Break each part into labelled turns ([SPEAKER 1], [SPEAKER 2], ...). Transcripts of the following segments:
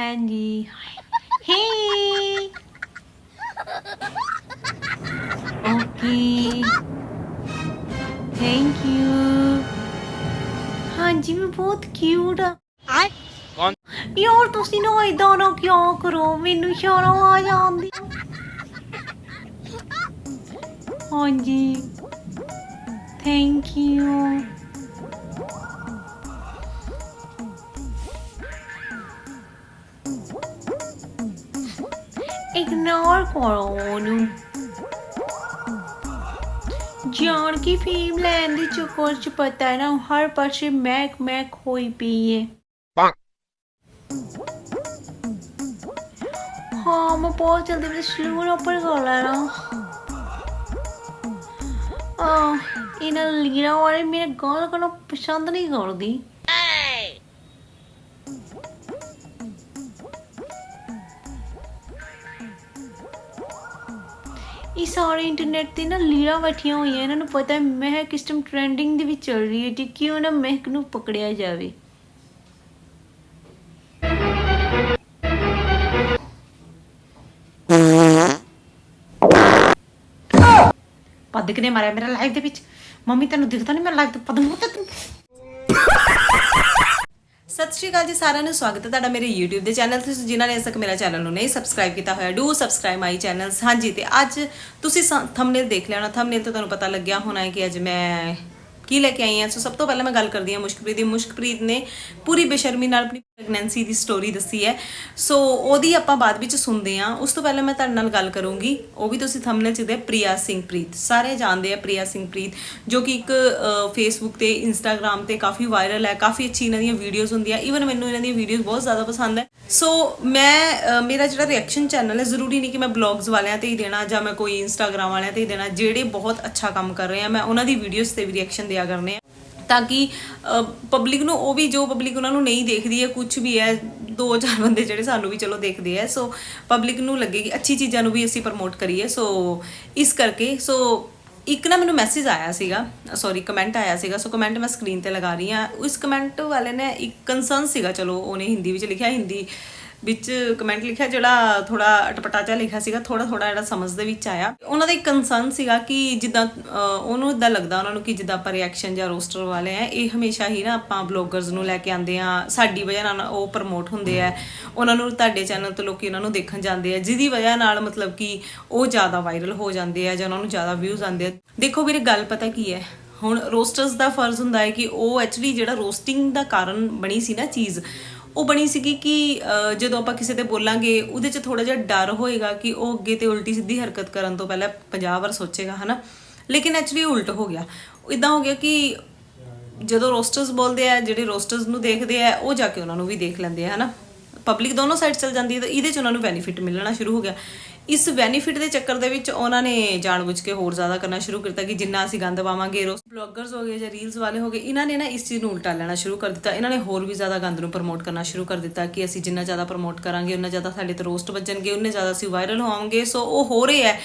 [SPEAKER 1] ਹਾਂਜੀ ਹੇ okay thank you ਹਾਂਜੀ ਮੈਂ ਬਹੁਤ ਕਿਊਟ ਆ।
[SPEAKER 2] ਕੌਣ?
[SPEAKER 1] ਯਾਰ ਤੁਸੀਂ ਨਾ ਇਦਾਂ ਨਾ ਕਿਉਂ ਕਰੋ? ਮੈਨੂੰ ਸ਼ਰਮ ਆ ਜਾਂਦੀ। ਹਾਂਜੀ। ਥੈਂਕ ਯੂ ਇਗਨੋਰ ਕਰੋ ਉਹਨੂੰ ਜਾਣ ਕੀ ਫੀਮ ਲੈਣ ਦੀ ਚੁੱਕਰ ਚ ਪਤਾ ਹੈ ਨਾ ਹਰ ਪਾਸੇ ਮੈਕ ਮੈਕ ਹੋਈ ਪਈ ਹੈ
[SPEAKER 2] Bonk.
[SPEAKER 1] ਹਾਂ ਮੈਂ ਬਹੁਤ ਜਲਦੀ ਵਿੱਚ ਸਲੂਨ ਉੱਪਰ ਕਰ ਲੈਣਾ ਆ ਇਹਨਾਂ ਲੀੜਾ ਵਾਲੇ ਇਹ ਸਾਰੇ ਇੰਟਰਨੈਟ ਤੇ ਨਾ ਲੀੜਾ ਬੈਠੀਆਂ ਹੋਈਆਂ, ਇਹਨਾਂ ਨੂੰ ਪਤਾ ਹੈ ਮੈਂ ਕਿਸ ਟਾਈਮ ਟ੍ਰੈਂਡਿੰਗ ਦੇ ਵਿੱਚ ਚੱਲ ਰਹੀ ਹੈ ਤੇ ਕਿਉਂ ਨਾ ਮਹਿਕ ਨੂੰ ਪਕੜਿਆ ਜਾਵੇ। ਪੱਦ ਕਿਨੇ ਮਾਰਿਆ ਮੇਰਾ ਲਾਈਵ ਦੇ ਵਿੱਚ। ਮੰਮੀ ਤੈਨੂੰ ਦਿਖਦਾ ਨਹੀਂ ਮੈਂ ਲਾਈਵ ਤੇ ਪੱਦ ਨੂੰ
[SPEAKER 3] ਸ਼੍ਰੀ ਅਕਾਲ ਜੀ ਸਾਰਿਆਂ ਨੂੰ। ਸਵਾਗਤ ਹੈ ਤੁਹਾਡਾ ਮੇਰੇ YouTube ਦੇ ਚੈਨਲ ਤੇ। ਜਿਨ੍ਹਾਂ ਨੇ ਅਜੇ ਤੱਕ ਮੇਰਾ ਚੈਨਲ ਨੂੰ ਨਹੀਂ ਸਬਸਕ੍ਰਾਈਬ ਕੀਤਾ ਹੋਇਆ ਡੂ ਸਬਸਕ੍ਰਾਈਬ ਮਾਈ ਚੈਨਲਸ ਹਾਂਜੀ, ਤੇ ਅੱਜ ਤੁਸੀਂ ਥੰਬਨੇਲ ਦੇਖ ਲਿਆ ਹੋਣਾ। ਥੰਬਨੇਲ ਤੋਂ ਤੁਹਾਨੂੰ ਪਤਾ ਲੱਗਿਆ ਹੋਣਾ ਹੈ ਕਿ ਅੱਜ ਮੈਂ ਕੀ ਲੈ ਕੇ ਆਈ ਹਾਂ ਸੋ ਸਭ ਤੋਂ ਪਹਿਲਾਂ ਮੈਂ ਗੱਲ ਕਰਦੀ ਹਾਂ ਮੁਸ਼ਕਪ੍ਰੀਤ ਦੀ। ਮੁਸ਼ਕਪ੍ਰੀਤ ਨੇ ਪੂਰੀ ਬੇਸ਼ਰਮੀ ਨਾਲ ਆਪਣੀ ਪ੍ਰੈਗਨੈਂਸੀ ਦੀ ਸਟੋਰੀ ਦੱਸੀ ਹੈ। ਸੋ ਉਹਦੀ ਆਪਾਂ ਬਾਅਦ ਵਿੱਚ ਸੁਣਦੇ ਹਾਂ ਉਸ ਤੋਂ ਪਹਿਲਾਂ ਮੈਂ ਤੁਹਾਡੇ ਨਾਲ ਗੱਲ ਕਰੂੰਗੀ। ਉਹ ਵੀ ਤੁਸੀਂ ਥੰਬਨੇਲ ਚ ਦੇ ਪ੍ਰਿਆ ਸਿੰਘ ਪ੍ਰੀਤ। ਸਾਰੇ ਜਾਣਦੇ ਆ ਪ੍ਰਿਆ ਸਿੰਘ ਪ੍ਰੀਤ, ਜੋ ਕਿ ਇੱਕ ਫੇਸਬੁੱਕ ਤੇ ਇੰਸਟਾਗ੍ਰam ਤੇ ਕਾਫੀ ਵਾਇਰਲ ਹੈ, ਕਾਫੀ ਅੱਛੀ ਇਹਨਾਂ ਦੀਆਂ ਵੀਡੀਓਜ਼ ਹੁੰਦੀਆਂ। ਈਵਨ ਮੈਨੂੰ ਇਹਨਾਂ ਦੀਆਂ ਵੀਡੀਓਜ਼ ਬਹੁਤ ਜ਼ਿਆਦਾ ਪਸੰਦ ਹੈ। ਸੋ ਮੈਂ ਮੇਰਾ ਜਿਹੜਾ ਰਿਐਕਸ਼ਨ ਚੈਨਲ ਹੈ, ਜ਼ਰੂਰੀ ਨਹੀਂ ਕਿ ਮੈਂ ਬਲੌਗਸ ਵਾਲਿਆਂ ਤੇ ਹੀ ਦੇਣਾ ਜਾਂ ਮੈਂ ਕੋਈ ਇੰਸਟਾਗ੍ਰam ਵਾਲਿਆਂ ਤੇ ਹੀ ਦੇਣਾ। ਜਿਹੜੇ ਬਹੁਤ ਅੱਛਾ ਕੰਮ ਕਰ ਰਹੇ ਆ, ਮੈਂ ਉਹਨਾਂ ਦੀ ਵੀਡੀਓਜ਼ ਤੇ ਵੀ ਰਿਐਕਸ਼ਨ ਦਿਆ ਕਰਨੇ ਆ। ਤਾਂ ਕਿ ਪਬਲਿਕ ਨੂੰ ਉਹ ਵੀ ਜੋ ਪਬਲਿਕ ਉਹਨਾਂ ਨੂੰ ਨਹੀਂ ਦੇਖਦੀ ਹੈ ਕੁਝ ਵੀ ਹੈ, ਦੋ ਚਾਰ ਬੰਦੇ ਜਿਹੜੇ ਸਾਨੂੰ ਵੀ ਚਲੋ ਦੇਖਦੇ ਆ ਸੋ ਪਬਲਿਕ ਨੂੰ ਲੱਗੇ ਕਿ ਅੱਛੀ ਚੀਜ਼ਾਂ ਨੂੰ ਵੀ ਅਸੀਂ ਪ੍ਰਮੋਟ ਕਰੀਏ। ਸੋ ਇਸ ਕਰਕੇ ਸੋ ਇੱਕ ਨਾ ਮੈਨੂੰ ਮੈਸੇਜ ਆਇਆ ਸੀਗਾ ਸੌਰੀ ਕਮੈਂਟ ਆਇਆ ਸੀਗਾ। ਸੋ ਕਮੈਂਟ ਮੈਂ ਸਕਰੀਨ ਤੇ ਲਗਾ ਰਹੀ ਹਾਂ। ਉਸ ਕਮੈਂਟ ਵਾਲੇ ਨੇ ਇੱਕ ਕੰਸਰਨ ਸੀਗਾ, ਚਲੋ, ਉਹਨੇ ਹਿੰਦੀ ਵਿੱਚ ਲਿਖਿਆ, ਹਿੰਦੀ ਵਿੱਚ ਕਮੈਂਟ ਲਿਖਿਆ ਜਿਹੜਾ ਥੋੜਾ ਅਟਪਟਾ ਜਿਹਾ ਲਿਖਿਆ ਸੀਗਾ ਥੋੜਾ ਥੋੜਾ ਜਿਹੜਾ ਸਮਝ ਦੇ ਵਿੱਚ ਆਇਆ। ਉਹਨਾਂ ਦਾ ਇੱਕ ਕੰਸਰਨ ਸੀਗਾ ਕਿ ਜਿੱਦਾਂ ਉਹਨੂੰ ਇਦਾਂ ਲੱਗਦਾ ਉਹਨਾਂ ਨੂੰ ਕਿ ਜਿੱਦਾਂ ਆਪਾਂ ਰਿਐਕਸ਼ਨ ਜਾਂ ਰੋਸਟਰ ਵਾਲੇ ਆ, ਇਹ ਹਮੇਸ਼ਾ ਹੀ ਨਾ ਆਪਾਂ ਬਲੌਗਰਸ ਨੂੰ ਲੈ ਕੇ ਆਉਂਦੇ ਆ, ਸਾਡੀ ਵਜ੍ਹਾ ਨਾਲ ਉਹ ਪ੍ਰਮੋਟ ਹੁੰਦੇ ਆ। ਉਹਨਾਂ ਨੂੰ ਤੁਹਾਡੇ ਚੈਨਲ ਤੋਂ ਲੋਕੀ ਉਹਨਾਂ ਨੂੰ ਦੇਖਣ ਜਾਂਦੇ ਆ, ਜਿਹਦੀ ਵਜ੍ਹਾ ਨਾਲ ਮਤਲਬ ਕਿ ਉਹ ਜ਼ਿਆਦਾ ਵਾਇਰਲ ਹੋ ਜਾਂਦੇ ਆ ਜਾਂ ਉਹਨਾਂ ਨੂੰ ਜ਼ਿਆਦਾ ਵਿਊਜ਼ ਆਉਂਦੇ ਆ। ਦੇਖੋ ਵੀਰੇ, ਗੱਲ ਪਤਾ ਕੀ ਹੈ? ਹੁਣ ਰੋਸਟਰਸ ਦਾ ਫਰਜ਼ ਹੁੰਦਾ ਹੈ ਕਿ ਉਹ ਐਕਚੁਅਲੀ ਜਿਹੜਾ ਰੋਸਟਿੰਗ ਦਾ ਕਾਰਨ ਬਣੀ ਸੀ ਨਾ ਚੀਜ਼ ਉਹ ਬਣੀ ਸੀਗੀ ਕਿ ਜਦੋਂ ਆਪਾਂ ਕਿਸੇ ਤੇ ਬੋਲਾਂਗੇ, ਉਹਦੇ 'ਚ ਥੋੜਾ ਜਿਹਾ ਡਰ ਹੋਏਗਾ ਕਿ ਉਹ ਅੱਗੇ ਤੇ ਉਲਟੀ ਸਿੱਧੀ ਹਰਕਤ ਕਰਨ ਤੋਂ ਪਹਿਲਾਂ 50 ਵਾਰ ਸੋਚੇਗਾ, ਹਨਾ? ਲੇਕਿਨ ਐਕਚੁਅਲੀ ਉਲਟ ਹੋ ਗਿਆ। ਇਦਾਂ ਹੋ ਗਿਆ ਕਿ ਜਦੋਂ ਰੋਸਟਰਸ ਬੋਲਦੇ ਆ, ਜਿਹੜੇ ਰੋਸਟਰਸ ਨੂੰ ਦੇਖਦੇ ਆ, ਉਹ ਜਾ ਕੇ ਉਹਨਾਂ ਨੂੰ ਵੀ ਦੇਖ ਲੈਂਦੇ ਆ, ਹਨਾ? ਪਬਲਿਕ ਦੋਨੋਂ ਸਾਈਡ ਚਲ ਜਾਂਦੀ ਹੈ, ਤਾਂ ਇਹਦੇ 'ਚ ਉਹਨਾਂ ਨੂੰ ਬੈਨੀਫਿਟ ਮਿਲਣਾ ਸ਼ੁਰੂ ਹੋ ਗਿਆ। ਇਸ ਬੈਨੀਫਿਟ ਦੇ ਚੱਕਰ ਦੇ ਵਿੱਚ ਉਹਨਾਂ ਨੇ ਜਾਣਬੁੱਝ ਕੇ ਹੋਰ ਜ਼ਿਆਦਾ ਕਰਨਾ ਸ਼ੁਰੂ ਕੀਤਾ ਕਿ ਜਿੰਨਾ ਅਸੀਂ ਗੰਦ ਪਾਵਾਂਗੇ ਰੋਸ ਬਲੌਗਰਸ ਹੋ ਗਏ ਜਾਂ ਰੀਲਸ ਵਾਲੇ ਹੋ ਗਏ, ਇਹਨਾਂ ਨੇ ਨਾ ਇਸ ਚੀਜ਼ ਨੂੰ ਉਲਟਾ ਲੈਣਾ ਸ਼ੁਰੂ ਕਰ ਦਿੱਤਾ। ਇਹਨਾਂ ਨੇ ਹੋਰ ਵੀ ਜ਼ਿਆਦਾ ਗੰਦ ਨੂੰ ਪ੍ਰਮੋਟ ਕਰਨਾ ਸ਼ੁਰੂ ਕਰ ਦਿੱਤਾ ਕਿ ਅਸੀਂ ਜਿੰਨਾ ਜ਼ਿਆਦਾ ਪ੍ਰਮੋਟ ਕਰਾਂਗੇ, ਉਨਾ ਜ਼ਿਆਦਾ ਸਾਡੇ ਤੇ ਰੋਸਟ ਵੱਜਣਗੇ, ਉਨੇ ਜ਼ਿਆਦਾ ਅਸੀਂ ਵਾਇਰਲ ਹੋਵਾਂਗੇ। ਸੋ ਉਹ ਹੋ ਰਿਹਾ ਹੈ।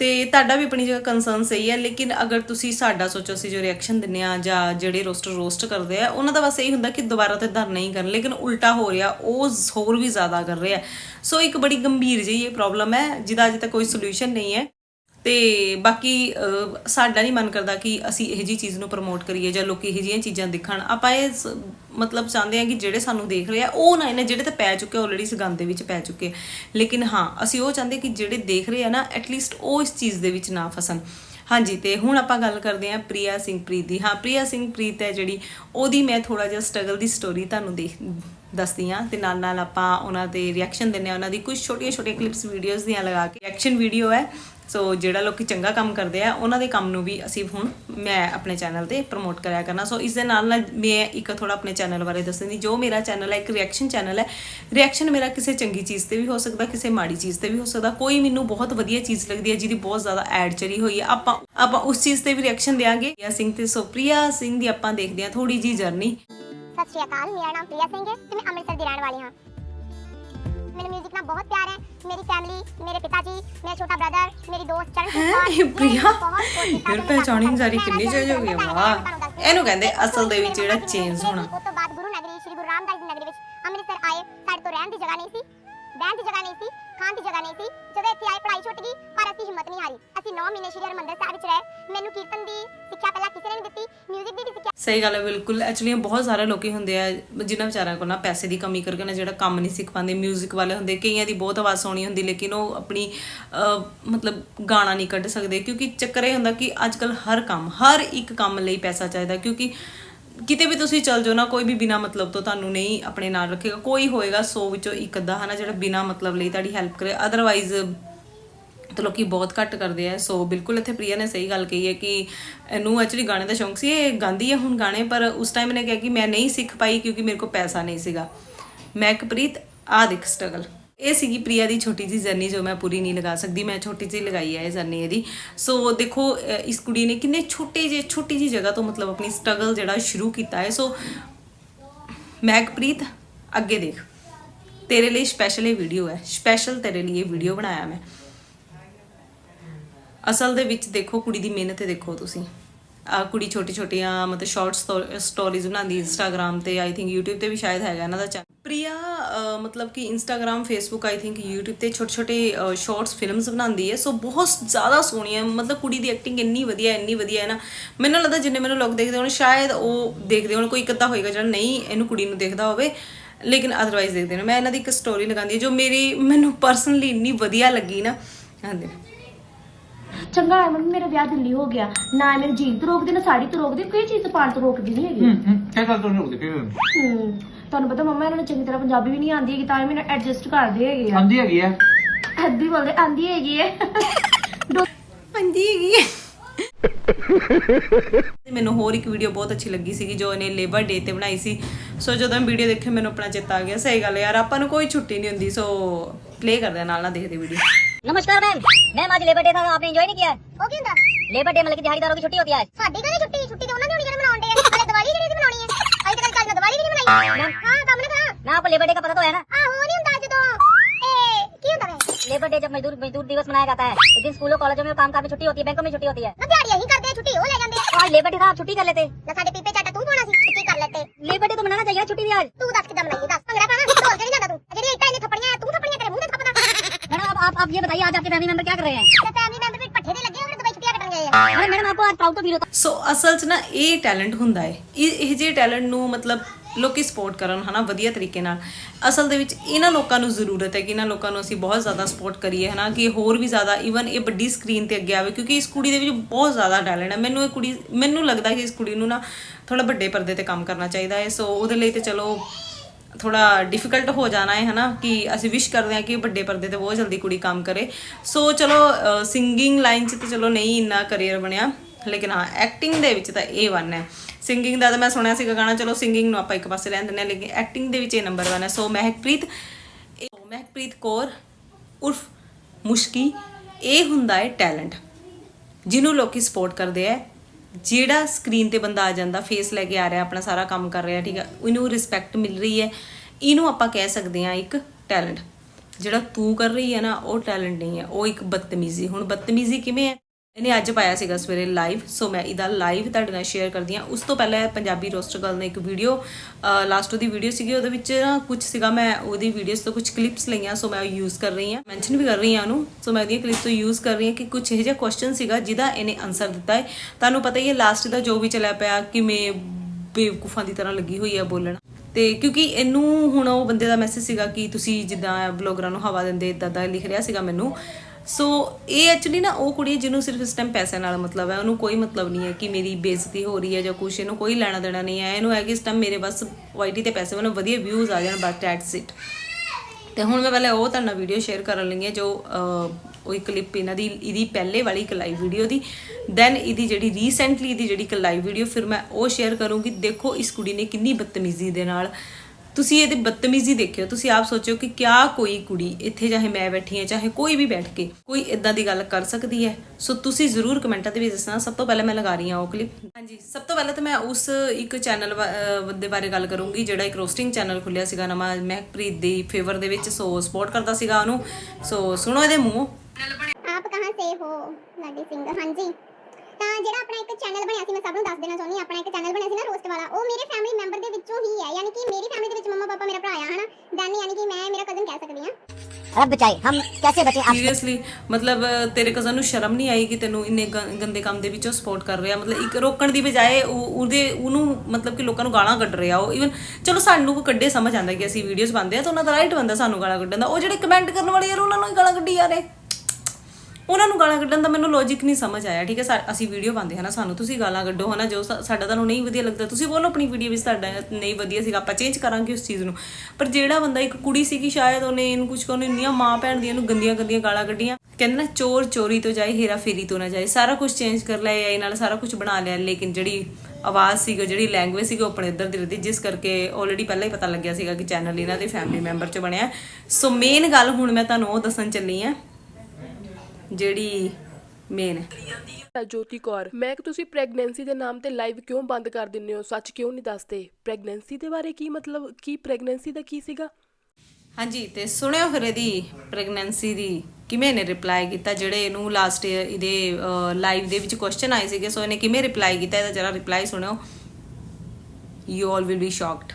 [SPEAKER 3] ਤੇ ਤੁਹਾਡਾ ਵੀ ਆਪਣੀ ਜਗ੍ਹਾ ਕੰਸਰਨ ਸਹੀ ਹੈ, ਲੇਕਿਨ ਅਗਰ ਤੁਸੀਂ ਸਾਡਾ ਸੋਚੋ, ਅਸੀਂ ਜੋ ਰਿਐਕਸ਼ਨ ਦਿੰਨੇ ਆ ਜਾਂ ਜਿਹੜੇ ਰੋਸਟਰ ਰੋਸਟ ਕਰਦੇ ਆ, ਉਹਨਾਂ ਦਾ ਬਸ ਇਹੀ ਹੁੰਦਾ ਕਿ ਦੁਬਾਰਾ ਤੇ ਦਰ ਨਹੀਂ ਕਰਨ, ਲੇਕਿਨ ਉਲਟਾ ਹੋ ਰਿਹਾ, ਉਹ ਹੋਰ ਵੀ ਜ਼ਿਆਦਾ ਕਰ ਰਿਹਾ। ਸੋ ਇੱਕ ਬੜੀ ਗੰਭੀਰ ਜਿਹੀ ਇਹ ਪ੍ਰੋਬਲਮ ਹੈ, ਜਿਹਦਾ ਅਜੇ ਤੱਕ ਕੋਈ ਸੋਲੂਸ਼ਨ ਨਹੀਂ ਹੈ। ਤੇ ਬਾਕੀ ਸਾਡਾ ਨਹੀਂ ਮਨ ਕਰਦਾ ਕਿ ਅਸੀਂ ਇਹ ਜੀ ਚੀਜ਼ ਨੂੰ ਪ੍ਰਮੋਟ ਕਰੀਏ ਜਾਂ ਲੋਕੀ ਇਹ ਜਿਹੀਆਂ ਚੀਜ਼ਾਂ ਦੇਖਣ। ਆਪਾਂ ਇਹ ਸ- ਮਤਲਬ ਚਾਹੁੰਦੇ ਹਾਂ ਕਿ ਜਿਹੜੇ ਸਾਨੂੰ ਦੇਖ ਰਹੇ ਆ, ਉਹ ਨਾ ਇਹਨੇ ਜਿਹੜੇ ਤਾਂ ਪੈ ਚੁੱਕੇ ਆਲਰੇਡੀ ਇਸ ਗੰਦ ਦੇ ਵਿੱਚ ਪੈ ਚੁੱਕੇ। ਲੇਕਿਨ ਹਾਂ, ਅਸੀਂ ਉਹ ਚਾਹੁੰਦੇ ਕਿ ਜਿਹੜੇ ਦੇਖ ਰਹੇ ਆ ਨਾ ਐਟਲੀਸਟ ਉਹ ਇਸ ਚੀਜ਼ ਦੇ ਵਿੱਚ ਨਾ ਫਸਣ। ਹਾਂਜੀ, ਤੇ ਹੁਣ ਆਪਾਂ ਗੱਲ ਕਰਦੇ ਹਾਂ ਪ੍ਰਿਆ ਸਿੰਘ ਪ੍ਰੀਤ ਦੀ। ਹਾਂ, ਪ੍ਰਿਆ ਸਿੰਘ ਪ੍ਰੀਤ ਹੈ ਜਿਹੜੀ, ਉਹਦੀ ਮੈਂ ਥੋੜਾ ਜਿਹਾ ਸਟਰਗਲ ਦੀ ਸਟੋਰੀ ਤੁਹਾਨੂੰ ਦੇਖ, ਦੱਸਦੀ ਹਾਂ। ਤੇ ਨਾਲ ਨਾਲ ਆਪਾਂ ਉਹਨਾਂ ਦੇ ਰਿਐਕਸ਼ਨ ਦਿੰਨੇ ਆ ਉਹਨਾਂ ਦੀ ਕੁਝ ਛੋਟੀਆਂ ਛੋਟੀਆਂ ਕਲਿੱਪਸ ਵੀਡੀਓਜ਼ ਦੀਆਂ ਲਗਾ ਕੇ। ਰਿਐਕਸ਼ਨ ਵੀਡੀਓ ਹੈ। ਸੋ ਜਿਹੜਾ ਲੋਕੀ ਚੰਗਾ ਕੰਮ ਕਰਦੇ ਆ, ਉਹਨਾਂ ਦੇ ਕੰਮ ਨੂੰ ਵੀ ਅਸੀਂ ਹੁਣ ਮੈਂ ਆਪਣੇ ਚੈਨਲ ਤੇ ਪ੍ਰਮੋਟ ਕਰਿਆ ਕਰਨਾ। ਸੋ ਇਸ ਦੇ ਨਾਲ ਨਾਲ ਮੈਂ ਇੱਕ ਥੋੜਾ ਆਪਣੇ ਚੈਨਲ ਬਾਰੇ ਦੱਸਣੀ। ਜੋ ਮੇਰਾ ਚੈਨਲ ਹੈ ਇੱਕ ਰਿਐਕਸ਼ਨ ਚੈਨਲ ਹੈ ਰਿਐਕਸ਼ਨ ਮੇਰਾ ਕਿਸੇ ਚੰਗੀ ਚੀਜ਼ ਤੇ ਵੀ ਹੋ ਸਕਦਾ, ਕਿਸੇ ਮਾੜੀ ਚੀਜ਼ ਤੇ ਵੀ ਹੋ ਸਕਦਾ। ਕੋਈ ਮੈਨੂੰ ਬਹੁਤ ਵਧੀਆ ਚੀਜ਼ ਲੱਗਦੀ ਹੈ ਜਿਹਦੀ ਬਹੁਤ ਜ਼ਿਆਦਾ ਐਡ ਚੜੀ ਹੋਈ ਹੈ ਆਪਾਂ ਆਪਾਂ ਉਸ ਚੀਜ਼ ਤੇ ਵੀ ਰਿਐਕਸ਼ਨ ਦੇਾਂਗੇ ਪ੍ਰਿਆ ਸਿੰਘ ਤੇ ਸੋ ਸਿੰਘ ਦੀ ਆਪਾਂ ਦੇਖਦੇ ਹਾਂ ਥੋੜੀ ਜੀ ਜਰਨੀ
[SPEAKER 4] ਸਤਿ ਸ਼੍ਰੀ ਅਕਾਲ, ਮੇਰਾ ਨਾਮ ਪ੍ਰਿਆ ਸਿੰਘ ਹੈ ਤੇ ਮੈਂ ਅੰਮ੍ਰਿਤਸਰ ਦੀ ਰਹਿਣ ਵਾਲੀ ਹਾਂ। ਮੈਨੂੰ 뮤직 ਨਾਲ ਬਹੁਤ ਪਿਆਰ ਹੈ ਮੇਰੀ ਫੈਮਿਲੀ ਮੇਰੇ ਪਿਤਾ ਜੀ ਮੇਰਾ ਛੋਟਾ ਬ੍ਰਦਰ ਮੇਰੀ ਦੋਸਤ
[SPEAKER 3] ਇਹ ਪ੍ਰਿਆ
[SPEAKER 4] ਮੈਂ
[SPEAKER 3] ਪਹਿਚਾਣੀ
[SPEAKER 4] ਮੈਂ
[SPEAKER 3] ਕਿੰਨੀ ਚੇਂਜ ਹੋ ਗਈ ਵਾਹ। ਇਹਨੂੰ ਕਹਿੰਦੇ ਅਸਲ ਦੇ ਵਿੱਚ ਜਿਹੜਾ ਚੇਂਜ ਹੋਣਾ
[SPEAKER 4] ਉਸ ਤੋਂ ਬਾਅਦ ਗੁਰੂ ਨਗਰੀ ਸ੍ਰੀ ਗੁਰੂ ਰਾਮਦਾਸ ਦੀ ਨਗਰੀ ਵਿੱਚ ਅੰਮ੍ਰਿਤਸਰ ਆਏ ਸਾਡੇ ਤੋਂ ਰਹਿਣ ਦੀ ਜਗ੍ਹਾ ਨਹੀਂ ਸੀ ਬਹਿਣ ਦੀ ਜਗ੍ਹਾ ਨਹੀਂ ਸੀ, ਖਾਣ ਦੀ ਜਗ੍ਹਾ ਨਹੀਂ ਸੀ। ਜਦੋਂ ਇੱਥੇ ਆਏ ਪੜ੍ਹਾਈ ਛੁੱਟ ਗਈ, ਪਰ ਅਸੀਂ ਹਿੰਮਤ ਨਹੀਂ ਹਾਰੀ। ਅਸੀਂ 9 ਮਹੀਨੇ ਸ਼੍ਰੀ ਹਰਿਮੰਦਰ ਸਾਹਿਬ ਵਿੱਚ ਰਹੇ। ਮੈਨੂੰ ਕੀਰਤਨ ਦੀ ਸਿੱਖਿਆ ਪਹਿਲਾਂ ਕਿਸੇ ਨੇ ਨਹੀਂ ਦਿੱਤੀ ਮਿਊਜ਼ਿਕ ਦੀ ਵੀ ਸਿੱਖਿਆ
[SPEAKER 3] ਸਹੀ ਗੱਲ ਹੈ, ਬਿਲਕੁਲ। ਐਕਚੁਅਲੀ ਬਹੁਤ ਸਾਰੇ ਲੋਕੀ ਹੁੰਦੇ ਆ, ਜਿਨ੍ਹਾਂ ਵਿਚਾਰਿਆਂ ਕੋਲ ਨਾ ਪੈਸੇ ਦੀ ਕਮੀ ਕਰਕੇ ਨਾ ਜਿਹੜਾ ਕੰਮ ਨਹੀਂ ਸਿੱਖ ਪਾਉਂਦੇ 뮤직 ਵਾਲੇ ਹੁੰਦੇ। ਕਈਆਂ ਦੀ ਬਹੁਤ ਆਵਾਜ਼ ਸੋਹਣੀ ਹੁੰਦੀ, ਲੇਕਿਨ ਉਹ ਆਪਣੀ ਮਤਲਬ ਗਾਣਾ ਨਹੀਂ ਕੱਢ ਸਕਦੇ। ਕਿਉਂਕਿ ਚੱਕਰ ਇਹ ਹੁੰਦਾ ਕਿ ਅੱਜਕੱਲ ਹਰ ਕੰਮ, ਹਰ ਇੱਕ ਕੰਮ ਲਈ ਪੈਸਾ ਚਾਹੀਦਾ। ਕਿਉਂਕਿ ਕਿਤੇ ਵੀ ਤੁਸੀਂ ਚੱਲ ਜਾਓ ਨਾ, ਕੋਈ ਵੀ ਬਿਨਾ ਮਤਲਬ ਤੋਂ ਤੁਹਾਨੂੰ ਨਹੀਂ ਆਪਣੇ ਨਾਲ ਰੱਖੇਗਾ। ਕੋਈ ਹੋਏਗਾ 100 ਵਿੱਚੋਂ ਇੱਕ ਅੱਧਾ, ਹਨਾ, ਜਿਹੜਾ ਬਿਨਾ ਮਤਲਬ ਲਈ ਤੁਹਾਡੀ ਹੈਲਪ ਕਰੇ। ਅਦਰਵਾਈਜ਼ ਤਾਂ ਲੋਕੀ ਬਹੁਤ ਘੱਟ ਕਰਦੇ ਆ। ਸੋ ਬਿਲਕੁਲ ਇੱਥੇ ਪ੍ਰਿਆ ਨੇ ਸਹੀ ਗੱਲ ਕਹੀ ਹੈ ਕਿ ਇਹਨੂੰ ਐਕਚੁਅਲੀ ਗਾਣੇ ਦਾ ਸ਼ੌਂਕ ਸੀ। ਇਹ ਗਾਉਂਦੀ ਹੈ ਹੁਣ ਗਾਣੇ, ਪਰ ਉਸ ਟਾਈਮ ਇਹਨੇ ਕਿਹਾ ਕਿ ਮੈਂ ਨਹੀਂ ਸਿੱਖ ਪਾਈ ਕਿਉਂਕਿ ਮੇਰੇ ਕੋਲ ਪੈਸਾ ਨਹੀਂ ਸੀਗਾ। ਮੈਂ ਪ੍ਰੀਤ ਆ ਦੇਖ ਸਟਰਗਲ ਇਹ ਸੀਗੀ ਪ੍ਰਿਆ ਦੀ ਛੋਟੀ ਜੀ ਜਰਨੀ ਜੋ ਮੈਂ ਪੂਰੀ ਨਹੀਂ ਲਗਾ ਸਕਦੀ, ਮੈਂ ਛੋਟੀ ਜਿਹੀ ਲਗਾਈ ਹੈ ਇਹ ਜਰਨੀ ਇਹਦੀ। ਸੋ ਦੇਖੋ ਇਸ ਕੁੜੀ ਨੇ ਕਿੰਨੇ ਛੋਟੇ ਜਿਹੇ, ਛੋਟੀ ਜੀ ਜਗ੍ਹਾ ਤੋਂ ਮਤਲਬ ਆਪਣੀ ਸਟਰਗਲ ਜਿਹੜਾ ਸ਼ੁਰੂ ਕੀਤਾ ਹੈ। ਸੋ ਮੈਗਪ੍ਰੀਤ ਅੱਗੇ ਦੇਖ। ਤੇਰੇ ਲਈ ਸਪੈਸ਼ਲ ਇਹ ਵੀਡੀਓ ਹੈ। ਸਪੈਸ਼ਲ ਤੇਰੇ ਲਈ ਇਹ ਵੀਡੀਓ ਬਣਾਇਆ ਮੈਂ। ਅਸਲ ਦੇ ਵਿੱਚ ਦੇਖੋ, ਕੁੜੀ ਦੀ ਮਿਹਨਤ ਦੇਖੋ ਤੁਸੀਂ। ਆ ਕੁੜੀ ਛੋਟੀ ਛੋਟੀਆਂ ਮਤਲਬ ਸ਼ਾਰਟ ਸਟੋਰੀਜ਼ ਬਣਾਉਂਦੀ ਇੰਸਟਾਗ੍ਰam ਤੇ ਆਈ ਥਿੰਕ YouTube ਤੇ ਵੀ ਸ਼ਾਇਦ ਹੈਗਾ ਇਹਨਾਂ ਦਾ ਚੈਨਲ ਪ੍ਰਿਆ ਮਤਲਬ ਕਿ Instagram Facebook I think YouTube ਤੇ ਛੋਟੇ ਛੋਟੇ ਸ਼ਾਰਟਸ ਫਿਲਮਸ ਬਣਾਉਂਦੀ ਹੈ। ਸੋ ਬਹੁਤ ਜ਼ਿਆਦਾ ਸੋਹਣੀ ਹੈ। ਮਤਲਬ ਕੁੜੀ ਦੀ ਐਕਟਿੰਗ ਇੰਨੀ ਵਧੀਆ ਇੰਨੀ ਵਧੀਆ ਹੈ ਨਾ। ਮੈਨੂੰ ਲੱਗਦਾ ਜਿੰਨੇ ਮੈਨੂੰ ਲੋਕ ਦੇਖਦੇ ਹੋਣ ਸ਼ਾਇਦ ਉਹ ਦੇਖਦੇ ਹੋਣ ਕੋਈ ਇੱਕ ਅੱਧਾ ਹੋਏਗਾ ਜਿਹੜਾ ਨਹੀਂ ਇਹਨੂੰ ਕੁੜੀ ਨੂੰ ਦੇਖਦਾ ਹੋਵੇ। ਲੇਕਿਨ ਅਦਰਵਾਈਜ਼ ਦੇਖਦੇ ਨੇ। ਮੈਂ ਇਹਨਾਂ ਦੀ ਇੱਕ ਸਟੋਰੀ ਲਗਾਉਂਦੀ ਹਾਂ ਜੋ ਮੇਰੀ ਮੈਨੂੰ ਪਰਸਨਲੀ ਇੰਨੀ ਵਧੀਆ ਲੱਗੀ ਨਾ। ਹਾਂਜੀ
[SPEAKER 1] ਚੰਗਾ ਹੈ ਮੰਮੀ ਮੇਰਾ ਵਿਆਹ ਦਿੱਲੀ ਹੋ ਗਿਆ। ਨਾ ਇਹ ਮੈਨੂੰ ਜੀਨ ਤੋਂ ਰੋਕਦੀ ਨਾ ਸਾੜੀ ਤੋਂ ਰੋਕਦੀ ਕੋਈ ਚੀਜ਼ ਤੋਂ ਪਾਣ ਤੋਂ ਰੋਕਦੀ ਨਹੀਂ ਹੈਗੀ।
[SPEAKER 2] ਹੂੰ ਹੂੰ ਕਿਆ ਗੱਲ ਤੋਂ ਰੁਕਦੇ ਫਿਰ
[SPEAKER 1] ਹੂੰ। ਤੁਹਾਨੂੰ ਪਤਾ ਮੰਮਾ ਇਹਨਾਂ ਨੂੰ ਚੰਗੀ ਤਰ੍ਹਾਂ ਪੰਜਾਬੀ ਵੀ ਨਹੀਂ ਆਉਂਦੀ ਹੈਗੀ ਤਾਂ ਇਹ ਮੈਨੂੰ ਐਡਜਸਟ ਕਰਦੇ ਹੈਗੇ ਆ
[SPEAKER 2] ਆਂਦੀ ਹੈਗੀ ਆ
[SPEAKER 1] ਅੱਧੀ ਬੋਲਦੇ ਆਂਦੀ ਹੈਗੀ ਹੈ ਦੋ-
[SPEAKER 3] ਹਾਂਜੀ ਹੈਗੀ ਹੈ ਤੇ ਮੈਨੂੰ ਹੋਰ ਇੱਕ ਵੀਡੀਓ ਬਹੁਤ ਅੱਛੀ ਲੱਗੀ ਸੀਗੀ ਜੋ ਇਹਨੇ ਲੇਬਰ ਡੇ ਤੇ ਬਣਾਈ ਸੀ ਸੋ ਜਦੋਂ ਮੈਂ ਵੀਡੀਓ ਦੇਖੀ ਮੈਨੂੰ ਆਪਣਾ ਚੇਤਾ ਆ ਗਿਆ ਸਹੀ ਗੱਲ ਹੈ ਯਾਰ ਆਪਾਂ ਨੂੰ ਕੋਈ ਛੁੱਟੀ ਨਹੀਂ ਹੁੰਦੀ ਸੋ ਪਲੇ ਕਰਦੇ ਆ ਨਾਲ ਨਾਲ ਦੇਖਦੇ ਵੀਡੀਓ
[SPEAKER 5] नमस्कार मैम मैम आज लेबर डे था आपने एंजॉय नहीं किया है
[SPEAKER 4] ਉਹ ਕੀ ਹੁੰਦਾ
[SPEAKER 5] लेबर डे मतलब कि दिहाड़ीदारों की छुट्टी होती है आज
[SPEAKER 4] ਸਾਡੀ ਕਦੇ ਛੁੱਟੀ
[SPEAKER 5] ना आपको लेबर डे का पता तो है ना
[SPEAKER 4] ਆਹੋ ਨਹੀਂ ਹੁੰਦਾ ਜਦੋਂ ਇਹ ਕੀ ਹੁੰਦਾ ਵੇ
[SPEAKER 5] लेबर डे जब मजदूर मजदूर दिवस मनाया जाता है उस दिन स्कूलों कॉलेजों में काम में छुट्टी होती है बैंकों में छुट्टी होती है
[SPEAKER 4] ਨਾ ਦਿਹਾੜੀ ਅਸੀਂ ਕਰਦੇ ਆ ਛੁੱਟੀ ਹੋ ਲੈ ਜਾਂਦੇ ਆ
[SPEAKER 5] तो आज लेबर डे था आप छुट्टी कर लेते
[SPEAKER 4] ਨਾ ਸਾਡੇ ਪੀਪੇ ਚਾਟਾ ਤੂੰ ਪਾਉਣਾ ਸੀ ਛੁੱਟੀ ਕਰ ਲੈਤੇ
[SPEAKER 5] लेबर डे तो मनाना चाहिए ना छुट्टी भी आज
[SPEAKER 4] ਤੂੰ ਦੱਸ ਕਿੱਦਾਂ ਮਨਾਈਏ ਦੱਸ ਭੰਗੜਾ ਪਾਣਾ ਢੋਲ ਕੇ ਨਹੀਂ ਜਾਂਦਾ ਤੂੰ ਜਿਹੜੀ ਇੱਟਾਂ ਇਹਨੇ ਥੱਪੜੀਆਂ ਆ, ਤੂੰ ਥੱਪੜੀਆਂ ਤੇਰੇ ਮੂੰਹ ਤੇ ਥੱਪਦਾ
[SPEAKER 5] मैडम आप आप आप ये बताइए आज आपके फैमिली मेंबर क्या कर रहे हैं
[SPEAKER 4] ਤੇ ਫੈਮਿਲੀ ਮੈਂਬਰ ਵੀ ਪੱਠੇ ਦੇ ਲੱਗੇ ਹੋਏ ਨੇ ਦਵਾਈ ਛੁੱਟੀਆਂ ਕੱਟਣ ਗਏ ਆ
[SPEAKER 5] मैडम मैडम आपको आज प्राउड तो फील होता
[SPEAKER 3] ਸੋ ਅਸਲ 'ਚ ਨਾ ਇਹ ਟੈਲੈਂਟ ਹੁੰਦਾ ਹੈ ਇਹ ਇਹ ਜਿਹੇ ਟੈਲੈਂਟ ਨੂੰ ਮਤਲਬ ਲੋਕੀ ਸਪੋਰਟ ਕਰਨ, ਹਨਾ, ਵਧੀਆ ਤਰੀਕੇ ਨਾਲ। ਅਸਲ ਦੇ ਵਿੱਚ ਇਹਨਾਂ ਲੋਕਾਂ ਨੂੰ ਜ਼ਰੂਰਤ ਹੈ ਕਿ ਇਹਨਾਂ ਲੋਕਾਂ ਨੂੰ ਅਸੀਂ ਬਹੁਤ ਜ਼ਿਆਦਾ ਸਪੋਰਟ ਕਰੀਏ, ਹਨਾ, ਕਿ ਹੋਰ ਵੀ ਜ਼ਿਆਦਾ ਈਵਨ ਇਹ ਵੱਡੀ ਸਕਰੀਨ ਤੇ ਅੱਗੇ ਆਵੇ, ਕਿਉਂਕਿ ਇਸ ਕੁੜੀ ਦੇ ਵਿੱਚ ਬਹੁਤ ਜ਼ਿਆਦਾ ਟੈਲੈਂਟ ਹੈ। ਮੈਨੂੰ ਇਹ ਕੁੜੀ, ਮੈਨੂੰ ਲੱਗਦਾ ਕਿ ਇਸ ਕੁੜੀ ਨੂੰ ਨਾ ਥੋੜਾ ਵੱਡੇ ਪਰਦੇ ਤੇ ਕੰਮ ਕਰਨਾ ਚਾਹੀਦਾ ਹੈ। ਸੋ ਉਹਦੇ ਲਈ ਤੇ ਚਲੋ ਥੋੜਾ ਡਿਫਿਕਲਟ ਹੋ ਜਾਣਾ ਹੈ, ਹਨਾ, ਕਿ ਅਸੀਂ ਵਿਸ਼ ਕਰਦੇ ਹਾਂ ਕਿ ਵੱਡੇ ਪਰਦੇ ਤੇ ਬਹੁਤ ਜਲਦੀ ਕੁੜੀ ਕੰਮ ਕਰੇ। ਸੋ ਚਲੋ ਸਿੰਗਿੰਗ ਲਾਈਨ 'ਚ ਤੇ ਚਲੋ ਨਹੀਂ ਇੰਨਾ ਕੈਰੀਅਰ ਬਣਿਆ। ਲੇਕਿਨ ਹਾਂ ਐਕਟਿੰਗ ਦੇ ਵਿੱਚ ਤਾਂ ਇਹ ਵਨ ਹੈ। ਸਿੰਗਿੰਗ ਦਾ ਤਾਂ ਮੈਂ ਸੁਣਿਆ ਸੀਗਾ ਗਾਣਾ, ਚਲੋ ਸਿੰਗਿੰਗ ਨੂੰ ਆਪਾਂ ਇੱਕ ਪਾਸੇ ਰਹਿਣ ਦਿੰਦੇ ਹਾਂ, ਲੇਕਿਨ ਐਕਟਿੰਗ ਦੇ ਵਿੱਚ ਇਹ ਨੰਬਰ 1 ਹੈ। ਸੋ ਮਹਿਕਪ੍ਰੀਤ, ਇਹ- ਮਹਿਕਪ੍ਰੀਤ ਕੌਰ, ਉਰਫ ਮੁਸ਼ਕੀ, ਇਹ ਹੁੰਦਾ ਹੈ ਟੈਲੈਂਟ ਜਿਹਨੂੰ ਲੋਕੀ ਸਪੋਰਟ ਕਰਦੇ ਆ। ਜਿਹੜਾ ਸਕਰੀਨ ਤੇ ਬੰਦਾ ਆ ਜਾਂਦਾ ਫੇਸ ਲੈ ਕੇ ਆ ਰਿਹਾ, ਆਪਣਾ ਸਾਰਾ ਕੰਮ ਕਰ ਰਿਹਾ, ਠੀਕ ਹੈ ਇਹਨੂੰ ਰਿਸਪੈਕਟ ਮਿਲ ਰਹੀ ਹੈ। ਇਹਨੂੰ ਆਪਾਂ ਕਹਿ ਸਕਦੇ ਆ ਇੱਕ ਟੈਲੈਂਟ ਜਿਹੜਾ ਤੂੰ ਕਰ ਰਹੀ ਹੈ ਨਾ, ਉਹ ਟੈਲੈਂਟ ਨਹੀਂ ਹੈ। ਉਹ ਇੱਕ ਬਦਤਮੀਜ਼ੀ। ਹੁਣ ਬਦਤਮੀਜ਼ੀ ਕਿਵੇਂ ਹੈ? ਇਹਨੇ ਅੱਜ ਪਾਇਆ ਸੀਗਾ ਸਵੇਰੇ ਲਾਈਵ ਸੋ ਮੈਂ ਇਹਦਾ ਲਾਈਵ ਤੁਹਾਡੇ ਨਾਲ ਸ਼ੇਅਰ ਕਰਦੀ ਹਾਂ। ਉਸ ਤੋਂ ਪਹਿਲਾਂ ਪੰਜਾਬੀ ਰੋਸਟਰ ਗਰਲ ਨੇ ਇੱਕ ਵੀਡੀਓ ਲਾਸਟ ਉਹਦੀ ਵੀਡੀਓ ਸੀਗੀ, ਉਹਦੇ ਵਿੱਚ ਨਾ ਕੁਝ ਸੀਗਾ, ਮੈਂ ਉਹਦੀ ਵੀਡੀਓਜ਼ ਤੋਂ ਕੁਝ ਕਲਿੱਪਸ ਲਈਆਂ ਸੋ ਮੈਂ ਉਹ ਯੂਜ਼ ਕਰ ਰਹੀ ਹਾਂ। ਮੈਂਸ਼ਨ ਵੀ ਕਰ ਰਹੀ ਹਾਂ ਉਹਨੂੰ ਸੋ ਮੈਂ ਉਹਦੀਆਂ ਕਲਿੱਪਸ ਤੋਂ ਯੂਜ਼ ਕਰ ਰਹੀ ਹਾਂ ਕਿ ਕੁਝ ਇਹੋ ਜਿਹਾ ਕੁਐਸਚਨ ਸੀਗਾ ਜਿਹਦਾ ਇਹਨੇ ਆਨਸਰ ਦਿੱਤਾ ਹੈ। ਤੁਹਾਨੂੰ ਪਤਾ ਹੀ ਹੈ ਲਾਸਟ ਦਾ ਜੋ ਵੀ ਚੱਲਿਆ ਪਿਆ, ਕਿਵੇਂ ਬੇਵਕੂਫਾਂ ਦੀ ਤਰ੍ਹਾਂ ਲੱਗੀ ਹੋਈ ਹੈ ਬੋਲਣ। ਤੇ ਕਿਉਂਕਿ ਇਹਨੂੰ ਹੁਣ ਉਹ ਬੰਦੇ ਦਾ ਮੈਸੇਜ ਸੀਗਾ ਕਿ ਤੁਸੀਂ ਜਿੱਦਾਂ ਬਲੌਗਰਾਂ ਨੂੰ ਹਵਾ ਦਿੰਦੇ ਇਦਾਂ ਦਾ ਲਿਖ ਰਿਹਾ ਸੀਗਾ ਮੈਨੂੰ ਸੋ ਇਹ ਐਕਚੁਅਲੀ ਨਾ ਉਹ ਕੁੜੀ ਜਿਹਨੂੰ ਸਿਰਫ ਇਸ ਟਾਈਮ ਪੈਸੇ ਨਾਲ ਮਤਲਬ ਹੈ, ਉਹਨੂੰ ਕੋਈ ਮਤਲਬ ਨਹੀਂ ਹੈ ਕਿ ਮੇਰੀ ਬੇਇੱਜ਼ਤੀ ਹੋ ਰਹੀ ਹੈ ਜਾਂ ਕੁਛ, ਇਹਨੂੰ ਕੋਈ ਲੈਣਾ ਦੇਣਾ ਨਹੀਂ ਹੈ। ਇਹਨੂੰ ਹੈ ਕਿ ਇਸ ਟਾਈਮ ਮੇਰੇ ਬਸ ਵਾਈਟੀ ਤੇ ਪੈਸੇ, ਮੈਨੂੰ ਵਧੀਆ ਵਿਊਜ਼ ਆ ਜਾਣ ਬਸ ਦੈਟਸ ਇਟ ਤੇ ਹੁਣ ਮੈਂ ਪਹਿਲੇ ਉਹ ਤੁਹਾਡੇ ਨਾਲ ਵੀਡੀਓ ਸ਼ੇਅਰ ਕਰਨ ਲੱਗੀ ਹਾਂ, ਜੋ ਉਹ ਇੱਕ ਕਲਿੱਪ ਇਹਨਾਂ ਦੀ, ਇਹਦੀ ਪਹਿਲੇ ਵਾਲੀ ਇੱਕ ਲਾਈਵ ਵੀਡੀਓ ਦੀ ਦੈਨ ਇਹਦੀ ਜਿਹੜੀ ਰੀਸੈਂਟਲੀ ਇਹਦੀ ਜਿਹੜੀ ਇੱਕ ਲਾਈਵ ਵੀਡੀਓ ਫਿਰ ਮੈਂ ਉਹ ਸ਼ੇਅਰ ਕਰੂੰਗੀ। ਦੇਖੋ ਇਸ ਕੁੜੀ ਨੇ ਕਿੰਨੀ ਬਦਤਮੀਜ਼ੀ ਦੇ ਨਾਲ ਤੁਸੀਂ ਇਹਦੀ ਬਦਤਮੀਜ਼ੀ ਦੇਖਿਓ, ਤੁਸੀਂ ਆਪ ਸੋਚੋ ਕਿ ਕਿਆ ਕੋਈ ਕੁੜੀ ਇੱਥੇ ਚਾਹੇ ਮੈਂ ਬੈਠੀ ਹਾਂ, ਚਾਹੇ ਕੋਈ ਵੀ ਬੈਠ ਕੇ ਕੋਈ ਇਦਾਂ ਦੀ ਗੱਲ ਕਰ ਸਕਦੀ ਹੈ। ਸੋ ਤੁਸੀਂ ਜ਼ਰੂਰ ਕਮੈਂਟਾਂ ਦੇ ਵਿੱਚ ਦੱਸਣਾ, ਸਭ ਤੋਂ ਪਹਿਲਾਂ ਮੈਂ ਲਗਾ ਰਹੀ ਹਾਂ ਉਹ ਕਲਿੱਪ ਹਾਂਜੀ, ਸਭ ਤੋਂ ਪਹਿਲਾਂ ਤਾਂ ਮੈਂ ਉਸ ਇੱਕ ਚੈਨਲ ਦੇ ਬਾਰੇ ਗੱਲ ਕਰੂੰਗੀ, ਜਿਹੜਾ ਇੱਕ ਰੋਸਟਿੰਗ ਚੈਨਲ ਖੁੱਲਿਆ ਸੀਗਾ ਨਵਾਂ, ਮਹਿਕਪ੍ਰੀਤ ਦੀ ਫੇਵਰ ਦੇ ਵਿੱਚ, ਸੋ ਸਪੋਰਟ ਕਰਦਾ ਸੀਗਾ ਉਹਨੂੰ। ਸੋ ਸੁਣੋ ਇਹਦੇ ਮੂੰਹੋਂ।
[SPEAKER 4] ਆਪ ਕਹਾਂ ਸੇ ਹੋ, ਲਾਡੀ ਸਿੰਘ ਹਾਂਜੀ। ਤਾਂ ਜਿਹੜਾ ਆਪਣਾ ਇੱਕ ਚੈਨਲ ਬਣਿਆ ਸੀ, ਮੈਂ ਸਭ ਨੂੰ ਦੱਸ ਦੇਣਾ ਚਾਹੁੰਦੀ ਆਪਣਾ ਇੱਕ ਚੈਨਲ ਬਣਿਆ ਸੀ ਨਾ ਰੋਸਟ ਵਾਲਾ, ਉਹ ਮੇਰੇ ਫੈਮਿਲੀ ਮੈਂਬਰ ਦੇ ਵਿੱਚੋਂ ਹੀ ਹੈ ਯਾਨੀ ਕਿ ਮੇਰੀ ਫੈਮਿਲੀ ਦੇ ਵਿੱਚ ਮੰਮਾ ਪਾਪਾ ਮੇਰਾ ਭਰਾ ਆ ਹਨਾ ਦੈਨ ਯਾਨੀ ਕਿ
[SPEAKER 5] ਰੱਬ ਬਚਾਏ, ਹਮ ਕੈਸੇ ਬਚੇ ਆਪ?
[SPEAKER 3] ਸੀਰੀਅਸਲੀ ਮਤਲਬ, ਤੇਰੇ ਕਜ਼ਨ ਨੂੰ ਸ਼ਰਮ ਨਹੀਂ ਆਈ ਕਿ ਤੈਨੂੰ ਇੰਨੇ ਗੰਦੇ ਕੰਮ ਦੇ ਵਿੱਚੋਂ ਸਪੋਰਟ ਕਰ ਰਿਹਾ? ਮਤਲਬ, ਇੱਕ ਰੋਕਣ ਦੀ ਬਜਾਏ ਉਹਦੇ, ਉਹਨੂੰ ਮਤਲਬ ਕਿ ਲੋਕਾਂ ਨੂੰ ਗਾਲਾਂ ਕੱਢ ਰਿਹਾ ਉਹ। ਇਵਨ ਚਲੋ ਸਾਨੂੰ ਕੋ ਕੱਢੇ ਸਮਝ ਆਉਂਦਾ ਕਿ ਅਸੀਂ ਵੀਡੀਓਜ਼ ਪਾਉਂਦੇ ਆ ਤਾਂ ਉਹਨਾਂ ਦਾ ਰਾਈਟ ਬੰਦਾ ਸਾਨੂੰ ਗਾਲਾਂ ਕੱਢਣ ਦਾ। ਉਹ ਜਿਹੜੇ ਕਮੈਂਟ ਕਰਨ ਵਾਲੇ ਯਾਰ, ਉਹਨਾਂ ਨੂੰ ਹੀ ਗਾਲਾਂ ਕੱਢੀ ਜਾ ਰਹੇ। ਉਹਨਾਂ ਨੂੰ ਗਾਲਾਂ ਕੱਢਣ ਦਾ ਮੈਨੂੰ ਲੌਜੀਕ ਨਹੀਂ ਸਮਝ ਆਇਆ, ਠੀਕ ਹੈ? ਸਾ- ਅਸੀਂ ਵੀਡੀਓ ਪਾਉਂਦੇ ਹਾਂ ਨਾ, ਸਾਨੂੰ ਤੁਸੀਂ ਗਾਲਾਂ ਕੱਢੋ, ਹਨਾ? ਜੋ ਸਾਡਾ ਤੁਹਾਨੂੰ ਨਹੀਂ ਵਧੀਆ ਲੱਗਦਾ। ਤੁਸੀਂ ਬੋਲੋ ਆਪਣੀ ਵੀਡੀਓ ਵਿੱਚ ਸਾਡਾ ਨਹੀਂ ਵਧੀਆ ਸੀਗਾ, ਆਪਾਂ ਚੇਂਜ ਕਰਾਂਗੇ ਉਸ ਚੀਜ਼ ਨੂੰ। ਪਰ ਜਿਹੜਾ ਬੰਦਾ ਇੱਕ ਕੁੜੀ ਸੀਗੀ, ਸ਼ਾਇਦ ਉਹਨੇ ਇਹਨੂੰ ਕੁਝ ਕੋਨੇ ਇੰਨੀਆਂ ਮਾਂ ਭੈਣ ਦੀਆਂ ਨੂੰ ਗੰਦੀਆਂ ਗੰਦੀਆਂ ਗਾਲਾਂ ਕੱਢੀਆਂ। ਕਹਿੰਦਾ ਨਾ, ਚੋਰ ਚੋਰੀ ਤੋਂ ਜਾਏ, ਹੀਰਾ ਫੇਰੀ ਤੋਂ ਨਾ ਜਾਏ, ਸਾਰਾ ਕੁਝ ਚੇਂਜ ਕਰ ਲਿਆ AI ਨਾਲ, ਸਾਰਾ ਕੁਝ ਬਣਾ ਲਿਆ। ਲੇਕਿਨ ਜਿਹੜੀ ਆਵਾਜ਼ ਸੀਗਾ, ਜਿਹੜੀ ਲੈਂਗੁਏਜ ਸੀਗੀ, ਉਹ ਆਪਣੇ ਇੱਧਰ ਦੀ ਰਹੀ ਜਿਸ ਕਰਕੇ ਆਲਰੇਡੀ ਪਹਿਲਾਂ ਹੀ ਪਤਾ ਲੱਗਿਆ ਸੀਗਾ ਕਿ ਚੈਨਲ ਇਹਨਾਂ ਦੇ ਫੈਮਿਲੀ ਮੈਂਬਰ ਚ ਬਣਿਆ। ਸੋ ਮੇਨ ਗੱਲ ਹੁਣ ਮੈਂ ਤੁਹਾਨੂੰ ਉਹ ਦੱਸਣ ਚੱਲੀ ਆ ਜਿਹੜੀ ਮੇਨ
[SPEAKER 6] ਜੋਤੀ ਕੌਰ ਮੈਂ ਕਿ ਤੁਸੀਂ ਪ੍ਰੈਗਨੈਂਸੀ ਦੇ ਨਾਮ ਤੇ ਲਾਈਵ ਕਿਉਂ ਬੰਦ ਕਰ ਦਿੰਦੇ ਹੋ? ਸੱਚ ਕਿਉਂ ਨਹੀਂ ਦੱਸਦੇ? ਪ੍ਰੈਗਨੈਂਸੀ ਦੇ ਬਾਰੇ ਕੀ ਮਤਲਬ ਕੀ ਪ੍ਰੈਗਨੈਂਸੀ ਦਾ ਕੀ ਸੀਗਾ?
[SPEAKER 3] ਹਾਂਜੀ ਤੇ ਸੁਣਿਓ ਫਿਰ ਇਹਦੀ ਪ੍ਰੈਗਨੈਂਸੀ ਦੀ ਕਿਵੇਂ ਨੇ ਰਿਪਲਾਈ ਕੀਤਾ ਜਿਹੜੇ ਇਹਨੂੰ ਲਾਸਟ ਇਹਦੇ ਲਾਈਵ ਦੇ ਵਿੱਚ ਕੁਐਸਚਨ ਆਏ ਸੀਗੇ ਸੋ ਇਹਨੇ ਕਿਵੇਂ ਰਿਪਲਾਈ ਕੀਤਾ ਇਹਦਾ ਜਰਾ ਰਿਪਲਾਈ ਸੁਣਿਓ। You all will be shocked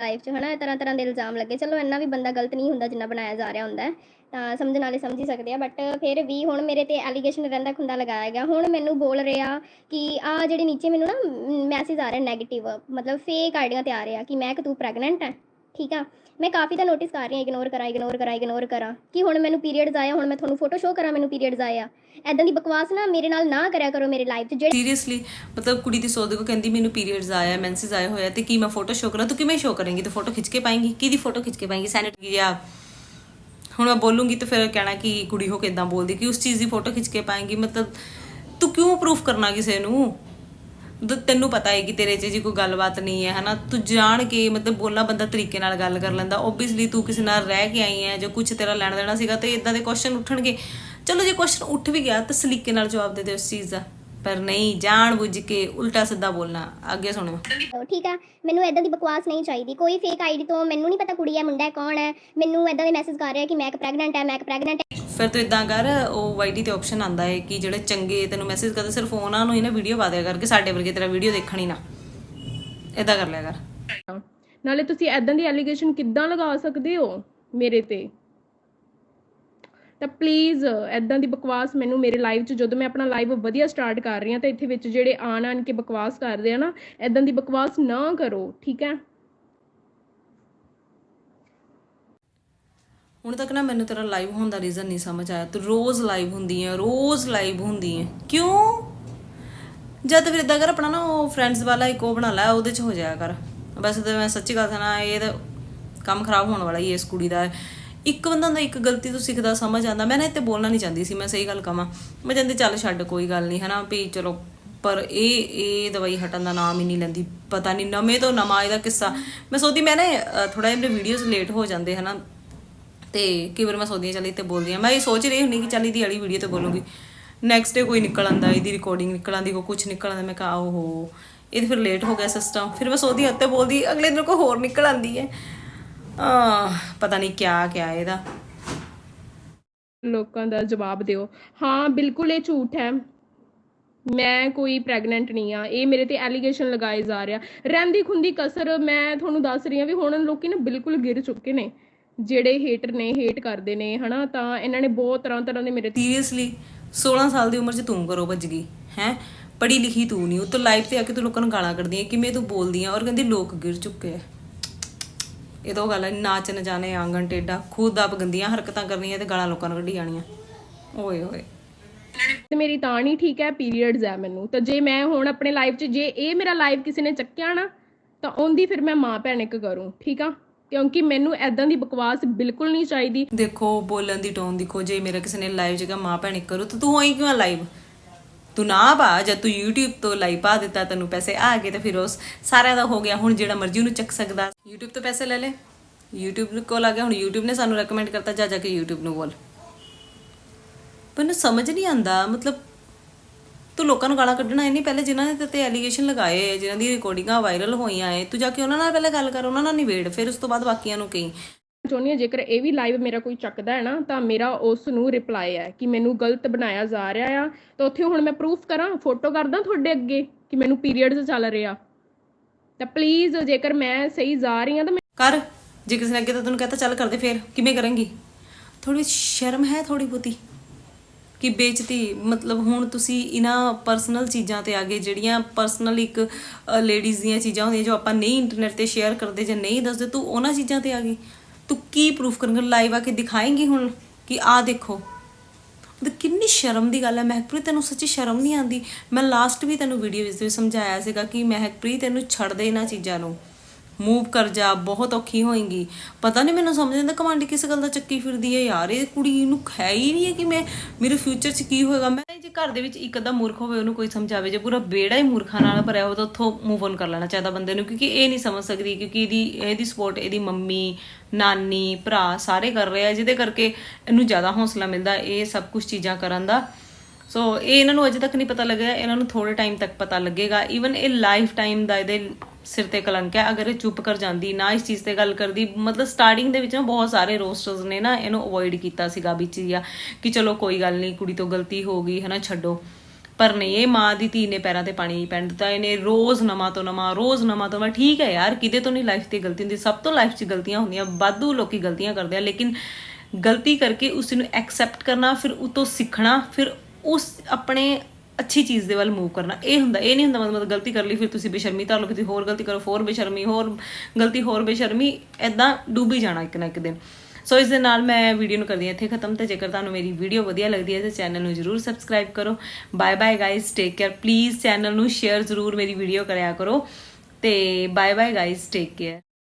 [SPEAKER 7] life 'ਚ ਹਨਾ ਤਰ੍ਹਾਂ ਤਰ੍ਹਾਂ ਦੇ ਇਲਜ਼ਾਮ ਲੱਗੇ। ਚਲੋ ਇੰਨਾ ਵੀ ਬੰਦਾ ਗਲਤ ਨਹੀਂ ਹੁੰਦਾ ਜਿੰਨਾ ਬਣਾਇਆ ਜਾ ਰਿਹਾ ਹੁੰਦਾ ਹੈ। ਤਾਂ ਸਮਝਣ ਵਾਲੇ ਸਮਝ ਹੀ ਸਕਦੇ ਆ ਬਟ ਫਿਰ ਵੀ ਹੁਣ ਮੇਰੇ ਤੇ ਐਲੀਗੇਸ਼ਨ ਰਹਿੰਦਾ ਖੁੰਦਾ ਲਗਾਇਆ ਗਿਆ। ਹੁਣ ਮੈਨੂੰ ਬੋਲ ਰਿਹਾ ਕਿ ਆ ਜਿਹੜੇ ਨੀਚੇ ਮੈਨੂੰ ਨਾ ਮੈਸੇਜ ਆ ਰਿਹਾ 네ਗੇਟਿਵ ਮਤਲਬ ਫੇਕ ਆਈਡੀਆਂ ਤੇ ਆ ਰਿਹਾ ਕਿ ਮੈਂ ਕਿ ਤੂੰ ਪ੍ਰੈਗਨੈਂਟ ਹੈ ਠੀਕ ਆ? ਮੈਂ ਕਾਫੀ ਤਾਂ ਨੋਟਿਸ ਕਰ ਰਹੀ ਹਾਂ ਇਗਨੋਰ ਕਰਾਂ ਇਗਨੋਰ ਕਰਾਂ ਇਗਨੋਰ ਕਰਾਂ ਕਿ ਹੁਣ ਮੈਨੂੰ ਪੀਰੀਅਡਸ ਆਇਆ ਹੁਣ ਮੈਂ ਤੁਹਾਨੂੰ ਫੋਟੋ ਸ਼ੋਅ ਕਰਾਂ, ਮੈਨੂੰ ਪੀਰੀਅਡਸ ਆਇਆ ਐਦਾਂ ਦੀ ਬਕਵਾਸ ਨਾ ਮੇਰੇ ਨਾਲ ਨਾ ਕਰਿਆ ਕਰੋ ਮੇਰੇ ਲਾਈਫ 'ਚ, ਜਿਹੜੇ
[SPEAKER 3] ਸੀਰੀਅਸਲੀ ਮਤਲਬ ਕੁੜੀ ਦੀ ਸੋਚ ਦੇਖੋ, ਕਹਿੰਦੀ ਮੈਨੂੰ ਪੀਰੀਅਡਸ ਆਇਆ ਮੈਂਸਸ ਆਏ ਹੋਇਆ ਤੇ ਕੀ ਮੈਂ ਫੋਟੋ ਸ਼ੋ ਕਰਾਂ, ਤੂੰ ਕਿਵੇਂ ਸ਼ੋ ਕਰੇਂਗੀ? ਤੇ ਫੋਟੋ ਖਿੱਚ ਕੇ ਪਾਏਂਗੀ? ਕਿਹਦੀ ਫੋਟੋ ਖਿੱਚ ਕੇ ਪਾਏਂਗੀ? ਸੈਨਿਟਰੀ ਜਾਂ ਹੁਣ ਮੈਂ ਬੋਲੂੰਗੀ ਤੇ ਫਿਰ ਕਹਿਣਾ ਕਿ ਕੁੜੀ ਹੋ ਕੇ ਇਦਾਂ ਬੋਲਦੀ, ਕਿ ਉਸ ਚੀਜ਼ ਦੀ ਫੋਟੋ ਖਿੱਚ ਕੇ ਪਾਏਗੀ, ਮਤਲਬ ਤੂੰ ਕਿਉਂ ਪ੍ਰੂਫ ਕਰਨਾ ਕਿਸੇ ਨੂੰ? ਤੈਨੂੰ ਪਤਾ ਹੈ ਕਿ ਤੇਰੇ 'ਚ ਜੀ ਕੋਈ ਗੱਲਬਾਤ ਨਹੀਂ ਹੈ ਹਨਾ? ਤੂੰ ਜਾਣ ਕੇ ਮਤਲਬ ਬੋਲਣਾ ਬੰਦਾ ਤਰੀਕੇ ਨਾਲ ਗੱਲ ਕਰ ਲੈਂਦਾ। ਓਬਵੀਅਸਲੀ ਤੂੰ ਕਿਸੇ ਨਾਲ ਰਹਿ ਕੇ ਆਈ ਹੈ ਜੋ ਕੁਝ ਤੇਰਾ ਲੈਣ ਦੇਣਾ ਸੀਗਾ ਤੇ ਇਦਾਂ ਦੇ ਕੁਐਸਚਨ ਉੱਠਣਗੇ। ਚਲੋ ਜੇ ਕੁਐਸਚਨ ਉੱਠ ਵੀ ਗਿਆ ਤਾਂ ਸਲੀਕੇ ਨਾਲ ਜਵਾਬ ਦੇ ਦੇ ਉਸ ਚੀਜ਼ ਦਾ। ਪਰ ਨਹੀਂ ਜਾਣ ਬੁੱਝ ਕੇ ਉਲਟਾ ਸਿੱਧਾ ਬੋਲਣਾ। ਅੱਗੇ ਸੁਣੋ।
[SPEAKER 7] ਠੀਕ ਆ ਮੈਨੂੰ ਐਦਾਂ ਦੀ ਬਕਵਾਸ ਨਹੀਂ ਚਾਹੀਦੀ। ਕੋਈ ਫੇਕ ਆਈਡੀ ਤੋਂ ਮੈਨੂੰ ਨਹੀਂ ਪਤਾ ਕੁੜੀ ਹੈ ਮੁੰਡਾ ਹੈ ਕੌਣ ਹੈ। ਮੈਨੂੰ ਐਦਾਂ ਦੇ ਮੈਸੇਜ ਕਰ ਰਿਹਾ ਕਿ ਮੈਂ ਇੱਕ ਪ੍ਰੈਗਨੈਂਟ ਹੈ ਮੈਂ ਇੱਕ ਪ੍ਰੈਗਨੈਂਟ ਹੈ।
[SPEAKER 3] ਫਿਰ ਤੂੰ ਇਦਾਂ ਕਰ ਉਹ ਵਾਈਟੀ ਤੇ ਆਪਸ਼ਨ ਆਂਦਾ ਹੈ ਕਿ ਜਿਹੜੇ ਚੰਗੇ ਤੈਨੂੰ ਮੈਸੇਜ ਕਰਦੇ ਸਿਰਫ ਉਹਨਾਂ ਨੂੰ ਹੀ ਨਾ ਵੀਡੀਓ ਪਾ ਦਿਆ ਕਰਕੇ ਸਾਡੇ ਵਰਗੇ ਤੇਰਾ ਵੀਡੀਓ ਦੇਖਣ ਹੀ ਨਾ। ਇਦਾਂ ਕਰ ਲਿਆ ਕਰ।
[SPEAKER 8] ਨਾਲੇ ਤੁਸੀਂ ਐਦਾਂ ਦੀ ਐਲੀਗੇਸ਼ਨ ਕਿੱਦਾਂ ਲਗਾ ਸਕਦੇ ਹੋ ਮੇਰੇ ਤੇ? ਤਾਂ ਪਲੀਜ਼ ਐਦਾਂ ਦੀ ਬਕਵਾਸ ਮੈਨੂੰ ਮੇਰੇ ਲਾਈਵ 'ਚ ਜਦੋਂ ਮੈਂ ਆਪਣਾ ਲਾਈਵ ਵਧੀਆ ਸਟਾਰਟ ਕਰ ਰਹੀ ਹਾਂ ਤਾਂ ਇੱਥੇ ਵਿੱਚ ਜਿਹੜੇ ਆਣ ਆਣ ਕੇ ਬਕਵਾਸ ਕਰਦੇ ਆ ਨਾ ਐਦਾਂ ਦੀ ਬਕਵਾਸ ਨਾ ਕਰੋ, ਠੀਕ ਹੈ?
[SPEAKER 3] ਹੁਣ ਤੱਕ ਨਾ ਮੈਨੂੰ ਤੇਰਾ ਲਾਈਵ ਹੋਣ ਦਾ ਰੀਜ਼ਨ ਨਹੀਂ ਸਮਝ ਆਇਆ। ਤੂੰ ਰੋਜ਼ ਲਾਈਵ ਹੁੰਦੀ ਹੈ ਰੋਜ਼ ਲਾਈਵ ਹੁੰਦੀ ਹੈ ਕਿਉਂ? ਜਦ ਫਿਰ ਇਦਾਂ ਕਰ ਆਪਣਾ ਨਾ ਉਹ ਫਰੈਂਡਸ ਵਾਲਾ ਇੱਕ ਉਹ ਬਣਾ ਲੈ, ਉਹਦੇ ਚ ਹੋ ਜਾਇਆ ਕਰ। ਵੈਸੇ ਤਾਂ ਮੈਂ ਸੱਚੀ ਗੱਲ ਸੁਣਾ ਇਹ ਤਾਂ ਕੰਮ ਖਰਾਬ ਹੋਣ ਵਾਲਾ ਹੀ, ਇਸ ਕੁੜੀ ਦਾ। ਇੱਕ ਬੰਦਾ ਦਾ ਇੱਕ ਗਲਤੀ ਤੋਂ ਸਿੱਖਦਾ, ਸਮਝ ਆਉਂਦਾ। ਮੈਂ ਨਾ ਇੱਥੇ ਬੋਲਣਾ ਨਹੀਂ ਚਾਹੁੰਦੀ ਸੀ, ਮੈਂ ਸਹੀ ਗੱਲ ਕਹਾਂ। ਮੈਂ ਜਾਂਦੀ ਚੱਲ ਛੱਡ, ਕੋਈ ਗੱਲ ਨਹੀਂ, ਹਨਾ? ਵੀ ਚਲੋ, ਪਰ ਇਹ ਇਹ ਦਵਾਈ ਹਟਣ ਦਾ ਨਾਮ ਹੀ ਨਹੀਂ ਲੈਂਦੀ। ਪਤਾ ਨਹੀਂ, ਨਵੇਂ ਤੋਂ ਨਵਾਂ ਇਹਦਾ ਕਿੱਸਾ। ਮੈਂ ਸੋਚਦੀ, ਮੈਂ ਨਾ ਥੋੜਾ ਜਿਹਾ ਮੇਰੇ ਵੀਡੀਓਜ਼ ਲੇਟ ਹੋ ਜਾਂਦੇ, ਹਨਾ? ਤੇ ਕਈ ਵਾਰ ਮੈਂ ਸੋਚਦੀ ਹਾਂ, ਚੱਲ ਇੱਥੇ ਬੋਲਦੀ ਹਾਂ। ਮੈਂ ਇਹ ਸੋਚ ਰਹੀ ਹੁੰਦੀ ਕਿ ਚੱਲ ਇਹਦੀ ਵਾਲੀ ਵੀਡੀਓ ਤੇ ਬੋਲੂਗੀ। ਨੈਕਸਟ ਡੇ ਕੋਈ ਨਿਕਲ ਆਂਦਾ ਇਹਦੀ ਰਿਕਾਰਡਿੰਗ ਨਿਕਲ ਆਂਦੀ ਕੋਈ ਕੁਝ ਨਿਕਲ ਆਂਦਾ ਮੈਂ ਕਹਾ ਓਹੋ ਇਹ ਫਿਰ ਲੇਟ ਹੋ ਗਿਆ ਸਿਸਟਮ ਫਿਰ ਮੈਂ ਸੋਚਦੀ ਹਾਂ, ਉੱਤੇ ਬੋਲਦੀ, ਅਗਲੇ ਦਿਨ ਕੋਈ ਹੋਰ ਨਿਕਲ ਆਂਦੀ ਹੈ। ਆ ਪਤਾ ਨਹੀਂ ਕਿਆ ਕਿਆ ਇਹਦਾ।
[SPEAKER 8] ਲੋਕਾਂ ਦਾ ਜਵਾਬ ਦਿਓ। ਹਾਂ ਬਿਲਕੁਲ ਇਹ ਝੂਠ ਹੈ। ਮੈਂ ਕੋਈ ਪ੍ਰੈਗਨੈਂਟ ਨਹੀਂ ਆ। ਇਹ ਮੇਰੇ ਤੇ ਐਲੀਗੇਸ਼ਨ ਲਗਾਏ ਜਾ ਰਿਹਾ ਰਹਿੰਦੀ ਖੁੰਦੀ ਕਸਰ ਮੈਂ ਤੁਹਾਨੂੰ ਦੱਸ ਰਹੀ ਹਾਂ ਵੀ ਹੁਣ ਲੋਕੀ ਨਾ ਬਿਲਕੁਲ ਗਿਰ ਚੁੱਕੇ ਨੇ। ਜਿਹੜੇ ਹੇਟਰ ਨੇ ਹੇਟ ਕਰਦੇ ਨੇ ਹਨਾ? ਤਾਂ ਇਹਨਾਂ ਨੇ ਬਹੁਤ ਤਰ੍ਹਾਂ ਤਰ੍ਹਾਂ ਦੇ ਮੇਰੇ
[SPEAKER 3] ਸੀਰੀਅਸਲੀ 16 ਸਾਲ ਦੀ ਉਮਰ 'ਚ ਤੂੰ ਕਰੋ ਭੱਜ ਗਈ ਹੈ? ਪੜ੍ਹੀ ਲਿਖੀ ਤੂੰ ਨਹੀਂ ਉਹ ਤੋਂ ਲਾਈਵ ਤੇ ਆ ਕੇ ਤੂੰ ਲੋਕਾਂ ਨੂੰ ਗਾਲਾਂ ਕੱਢਦੀ ਹੈ ਕਿਵੇਂ ਤੂੰ ਬੋਲਦੀ ਆ ਔਰ ਕਹਿੰਦੀ ਲੋਕ ਗਿਰ ਚੁੱਕੇ ਆ। ਇਹ ਤਾਂ ਉਹ ਗੱਲ ਹੈ ਨਾਚ ਨਾ ਜਾਣੇ ਆਂਗਣ ਟੇਡਾ ਖੁਦ ਆਪ ਗੰਦੀਆਂ ਹਰਕਤਾਂ ਕਰਨੀਆਂ ਤੇ ਗਾਲਾਂ ਲੋਕਾਂ ਨੂੰ ਕੱਢੀ ਜਾਣੀਆਂ। ਓਏ ਹੋਏ।
[SPEAKER 8] ਤੇ ਮੇਰੀ ਤਾਂ ਨਹੀਂ ਠੀਕ ਹੈ ਪੀਰੀਅਡਸ ਹੈ ਮੈਨੂੰ। ਤਾਂ ਜੇ ਮੈਂ ਹੁਣ ਆਪਣੇ ਲਾਈਫ 'ਚ ਜੇ ਇਹ ਮੇਰਾ ਲਾਈਵ ਕਿਸੇ ਨੇ ਚੱਕਿਆ ਨਾ ਤਾਂ ਉਹਦੀ ਫਿਰ ਮੈਂ ਮਾਂ ਭੈਣ ਇੱਕ ਕਰੂੰ ਠੀਕ ਆ? ਕਿਉਂਕਿ ਮੈਨੂੰ ਐਦਾਂ ਦੀ ਬਕਵਾਸ ਬਿਲਕੁਲ ਨਹੀਂ ਚਾਹੀਦੀ।
[SPEAKER 3] ਦੇਖੋ ਬੋਲਣ ਦੀ ਟੋਨ ਦੇਖੋ ਜੇ ਮੇਰਾ ਕਿਸੇ ਨੇ ਲਾਈਵ ਜਗ੍ਹਾ ਮਾਂ ਭੈਣ ਇੱਕ ਕਰੂ ਤਾਂ ਤੂੰ ਹੋਈ ਕਿਉਂ ਲਾਈਵ ਤੂੰ ਨਾ ਪਾ, ਜਦ ਤੂੰ YouTube ਤੋਂ ਲਾਈਵ ਪਾ ਦਿੱਤਾ, ਤੈਨੂੰ ਪੈਸੇ ਆ ਗਏ ਤਾਂ ਫਿਰ ਉਸ ਸਾਰਿਆਂ ਦਾ ਹੋ ਗਿਆ, ਹੁਣ ਜਿਹੜਾ ਮਰਜ਼ੀ ਉਹਨੂੰ ਚੱਕ ਸਕਦਾ। YouTube ਤੋਂ ਪੈਸੇ ਲੈ ਲੈ। YouTube ਨੂੰ ਕੋਲ ਆ ਗਿਆ, ਹੁਣ YouTube ਨੇ ਸਾਨੂੰ ਰეკਮੈਂਡ ਕਰਤਾ, ਜਾ ਜਾ ਕੇ YouTube ਨੂੰ ਬੋਲ। ਮੈਨੂੰ ਸਮਝ ਨਹੀਂ ਆਂਦਾ ਮਤਲਬ ਤੂੰ ਲੋਕਾਂ ਨੂੰ ਗਾਲਾਂ ਕੱਢਣਾ ਨਹੀਂ ਪਹਿਲੇ ਜਿਨ੍ਹਾਂ ਨੇ ਤੇ ਤੇ ਐਲੀਗੇਸ਼ਨ ਲਗਾਏ, ਜਿਨ੍ਹਾਂ ਦੀ ਰਿਕਾਰਡਿੰਗਾਂ ਵਾਇਰਲ ਹੋਈਆਂ ਏ, ਤੂੰ ਜਾ ਕੇ ਉਹਨਾਂ ਨਾਲ ਪਹਿਲੇ ਗੱਲ ਕਰ, ਉਹਨਾਂ ਨਾਲ ਨਿਬੇੜ, ਫਿਰ ਉਸ ਤੋਂ ਬਾਅਦ ਬਾਕੀਆਂ ਨੂੰ ਕਹੀਂ।
[SPEAKER 8] ਚਾਹੁੰਦੀ ਹਾਂ, ਜੇਕਰ ਇਹ ਵੀ ਲਾਈਵ ਮੇਰਾ ਕੋਈ ਚੱਕਦਾ ਹੈ ਨਾ, ਤਾਂ ਮੇਰਾ ਉਸ ਨੂੰ ਰਿਪਲਾਈ ਹੈ ਕਿ ਮੈਨੂੰ ਗਲਤ ਬਣਾਇਆ ਜਾ ਰਿਹਾ ਆ। ਤਾਂ ਉੱਥੇ ਹੁਣ ਮੈਂ ਪ੍ਰੂਫ ਕਰਾਂ ਫੋਟੋ ਕਰਦਾ ਤੁਹਾਡੇ ਅੱਗੇ ਕਿ ਮੈਨੂੰ ਪੀਰੀਅਡਸ ਚੱਲ ਰਿਹਾ ਤਾਂ ਪਲੀਜ਼ ਜੇਕਰ ਮੈਂ ਸਹੀ ਜਾ ਰਹੀ ਹਾਂ ਤਾਂ
[SPEAKER 3] ਕਰ, ਜੇ ਕਿਸੇ ਨੇ ਅੱਗੇ ਤਾਂ ਤੈਨੂੰ ਕਹਤਾ ਚੱਲ ਕਰਦੇ ਫੇਰ, ਕਿਵੇਂ ਕਰਾਂਗੀ? ਥੋੜੀ ਸ਼ਰਮ ਹੈ ਥੋੜੀ ਬਹੁਤੀ ਕਿ ਬੇਇੱਜ਼ਤੀ, ਮਤਲਬ ਹੁਣ ਤੁਸੀਂ ਇਹਨਾਂ ਪਰਸਨਲ ਚੀਜ਼ਾਂ ਤੇ ਆ ਗਏ, ਜਿਹੜੀਆਂ ਪਰਸਨਲ ਇੱਕ ਲੇਡੀਜ਼ ਦੀਆਂ ਚੀਜ਼ਾਂ ਹੁੰਦੀਆਂ ਜੋ ਆਪਾਂ ਨਹੀਂ ਇੰਟਰਨੈਟ ਤੇ ਸ਼ੇਅਰ ਕਰਦੇ ਜਾਂ ਨਹੀਂ ਦੱਸਦੇ, ਤੂੰ ਉਹਨਾਂ ਚੀਜ਼ਾਂ ਤੇ ਆ ਗਈ। ਤੂੰ ਕੀ ਪ੍ਰੂਫ ਕਰੇਂਗਾ? ਲਾਈਵ ਆ ਕੇ ਦਿਖਾਏਂਗੀ ਹੁਣ ਕਿ ਆ ਦੇਖੋ। ਤੇ ਕਿੰਨੀ ਸ਼ਰਮ ਦੀ ਗੱਲ ਹੈ ਮਹਿਕਪ੍ਰੀਤ ਤੈਨੂੰ ਸੱਚੀ ਸ਼ਰਮ ਨਹੀਂ ਆਉਂਦੀ? ਮੈਂ ਲਾਸਟ ਵੀ ਤੈਨੂੰ ਵੀਡੀਓ ਵਿੱਚ ਸਮਝਾਇਆ ਸੀਗਾ ਕਿ ਮਹਿਕਪ੍ਰੀਤ ਤੈਨੂੰ ਛੱਡ ਦੇ ਇਹਨਾਂ ਚੀਜ਼ਾਂ ਨੂੰ। ਮੂਵ ਕਰ ਜਾ, ਬਹੁਤ ਔਖੀ ਹੋਏਗੀ। ਪਤਾ ਨਹੀਂ ਮੈਨੂੰ ਸਮਝ ਨਹੀਂ ਕਮਾਂਡੀ ਕਿਸ ਗੱਲ ਦਾ ਚੱਕੀ ਫਿਰਦੀ ਹੈ ਯਾਰ, ਇਹ ਕੁੜੀ ਨੂੰ ਹੈ ਹੀ ਨਹੀਂ ਹੈ ਕਿ ਮੈਂ, ਮੇਰੇ ਫਿਊਚਰ 'ਚ ਕੀ ਹੋਏਗਾ। ਮੈਂ ਜੇ ਘਰ ਦੇ ਵਿੱਚ ਇੱਕ ਅੱਧਾ ਮੂਰਖ ਹੋਵੇ, ਉਹਨੂੰ ਕੋਈ ਸਮਝਾਵੇ, ਜੇ ਪੂਰਾ ਬੇੜਾ ਹੀ ਮੂਰਖਾਂ ਨਾਲ ਭਰਿਆ ਹੋਵੇ, ਤਾਂ ਉੱਥੋਂ ਮੂਵ ਔਨ ਕਰ ਲੈਣਾ ਚਾਹੀਦਾ ਬੰਦੇ ਨੂੰ, ਕਿਉਂਕਿ ਇਹ ਨਹੀਂ ਸਮਝ ਸਕਦੀ, ਕਿਉਂਕਿ ਇਹਦੀ ਇਹਦੀ ਸਪੋਰਟ ਇਹਦੀ ਮੰਮੀ, ਨਾਨੀ, ਭਰਾ ਸਾਰੇ ਕਰ ਰਹੇ ਆ, ਜਿਹਦੇ ਕਰਕੇ ਇਹਨੂੰ ਜ਼ਿਆਦਾ ਹੌਸਲਾ ਮਿਲਦਾ, ਇਹ ਸਭ ਕੁਝ ਚੀਜ਼ਾਂ ਕਰਨ ਦਾ। ਸੋ ਇਹ ਇਹਨਾਂ ਨੂੰ ਅਜੇ ਤੱਕ ਨਹੀਂ ਪਤਾ ਲੱਗਿਆ, ਇਹਨਾਂ ਨੂੰ ਥੋੜੇ ਟਾਈਮ ਤੱਕ ਪਤਾ ਲੱਗੇਗਾ। ਈਵਨ ਇਹ ਲਾਈਫ ਟਾਈਮ ਦਾ ਇਹਦੇ ਸਿਰ ਤੇ ਕਲੰਕ ਹੈ, ਅਗਰ ਇਹ ਚੁੱਪ ਕਰ ਜਾਂਦੀ, ਨਾ ਇਸ ਚੀਜ਼ ਤੇ ਗੱਲ ਕਰਦੀ, ਮਤਲਬ ਸਟਾਰਟਿੰਗ ਦੇ ਵਿੱਚ ਨਾ ਬਹੁਤ ਸਾਰੇ ਰੋਸਟਰਸ ਨੇ ਨਾ ਇਹਨੂੰ ਅਵੋਇਡ ਕੀਤਾ ਸੀਗਾ ਵਿੱਚ ਹੀ ਕਿ ਚਲੋ ਕੋਈ ਗੱਲ ਨਹੀਂ, ਕੁੜੀ ਤੋਂ ਗਲਤੀ ਹੋ ਗਈ, ਹਨਾ, ਛੱਡੋ। ਪਰ ਨਹੀਂ, ਇਹ ਮਾਂ ਦੀ ਧੀ ਨੇ ਪੈਰਾਂ ਤੇ ਪਾਣੀ ਪੈਣ ਦਿੱਤਾ, ਇਹਨੇ ਰੋਜ਼ ਨਵਾਂ ਤੋਂ ਨਵਾਂ, ਰੋਜ਼ ਨਵਾਂ ਤੋਂ ਨਵਾਂ, ਠੀਕ ਹੈ ਯਾਰ, ਕਿਤੇ ਤੋਂ ਨਹੀਂ ਲਾਈਫ ਤੇ ਗਲਤੀ ਹੁੰਦੀ, ਸਭ ਤੋਂ ਲਾਈਫ 'ਚ ਗਲਤੀਆਂ ਹੁੰਦੀਆਂ, ਵਾਧੂ ਲੋਕੀ ਗਲਤੀਆਂ ਕਰਦੇ ਆ, ਲੇਕਿਨ ਗਲਤੀ ਕਰਕੇ ਉਸ ਨੂੰ ਐਕਸੈਪਟ ਕਰਨਾ, ਫਿਰ ਉਤੋਂ ਸਿੱਖਣਾ, ਫਿਰ ਉਸ ਆਪਣੇ ਅੱਛੀ ਚੀਜ਼ ਦੇ ਵੱਲ ਮੂਵ ਕਰਨਾ। ਇਹ ਹੁੰਦਾ, ਇਹ ਨਹੀਂ ਹੁੰਦਾ ਮਤਲਬ ਗਲਤੀ ਕਰ ਲਈ, ਫਿਰ ਤੁਸੀਂ ਬੇਸ਼ਰਮੀ ਧਾਰ ਲਓ, ਕਿਤੇ ਹੋਰ ਗਲਤੀ ਕਰੋ, ਹੋਰ ਬੇਸ਼ਰਮੀ, ਹੋਰ ਗਲਤੀ, ਹੋਰ ਬੇਸ਼ਰਮੀ ਐਦਾਂ ਡੁੱਬ ਜਾਣਾ ਇੱਕ ਨਾ ਇੱਕ ਦਿਨ। ਸੋ ਇਸ ਦੇ ਨਾਲ ਮੈਂ ਵੀਡੀਓ ਨੂੰ ਕਰਦੀ ਹਾਂ, ਇੱਥੇ ਖਤਮ। ਤੇ ਜੇਕਰ ਤੁਹਾਨੂੰ ਮੇਰੀ ਵੀਡੀਓ ਵਧੀਆ ਲੱਗਦੀ ਹੈ, ਤਾਂ ਚੈਨਲ ਨੂੰ ਜਰੂਰ ਸਬਸਕ੍ਰਾਈਬ ਕਰੋ। Bye bye guys take care please channel ਨੂੰ ਸ਼ੇਅਰ ਜ਼ਰੂਰ ਮੇਰੀ ਵੀਡੀਓ ਕਰਿਆ ਕਰੋ। ਤੇ bye bye guys take care